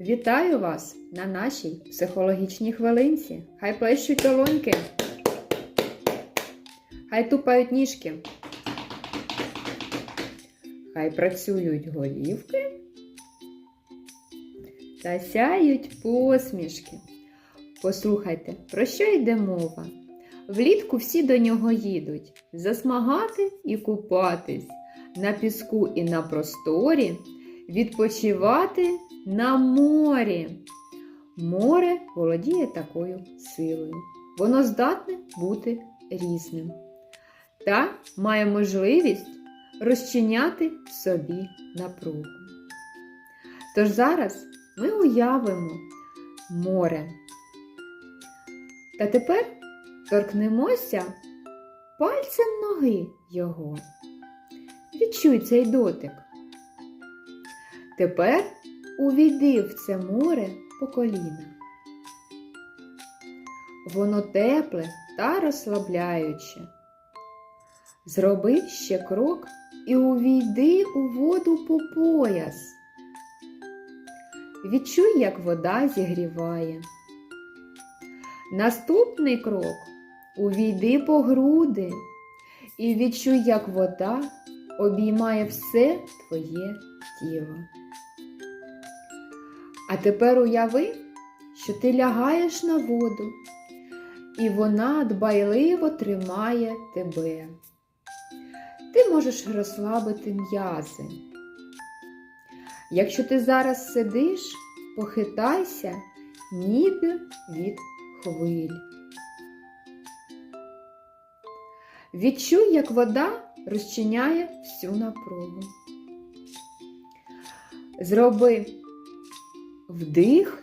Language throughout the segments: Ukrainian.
Вітаю вас на нашій психологічній хвилинці. Хай плещуть долоньки. Хай тупають ніжки. Хай працюють голівки та сяють посмішки. Послухайте, про що йде мова? Влітку всі до нього їдуть засмагати і купатись, на піску і на просторі, відпочивати на морі. Море володіє такою силою. Воно здатне бути різним та має можливість розчиняти в собі напругу. Тож зараз ми уявимо море. Та тепер торкнемося пальцем ноги його. Відчуй цей дотик. Тепер увійди в це море по коліна. Воно тепле та розслабляюче. Зроби ще крок і увійди у воду по пояс. Відчуй, як вода зігріває. Наступний крок увійди по груди і відчуй, як вода обіймає все твоє тіло. А тепер уяви, що ти лягаєш на воду, і вона дбайливо тримає тебе. Ти можеш розслабити м'язи. Якщо ти зараз сидиш, похитайся ніби від хвиль. Відчуй, як вода розчиняє всю напругу. Зроби вдих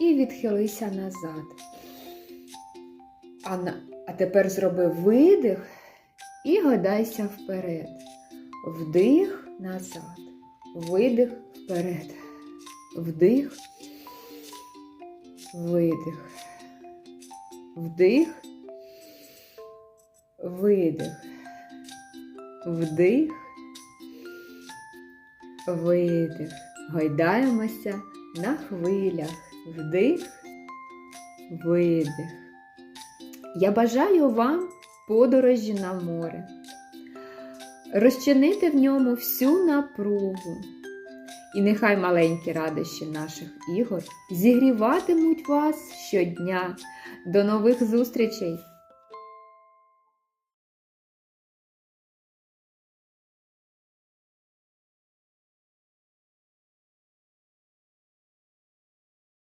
і відхилися назад. А, а тепер зроби видих і гадайся вперед. Вдих назад. Видих вперед. Вдих. Видих. Вдих. Видих. Вдих. Видих. Гойдаємося на хвилях. Вдих. Видих. Я бажаю вам подорожі на море. Розчинити в ньому всю напругу. І нехай маленькі радощі наших ігор зігріватимуть вас щодня. До нових зустрічей!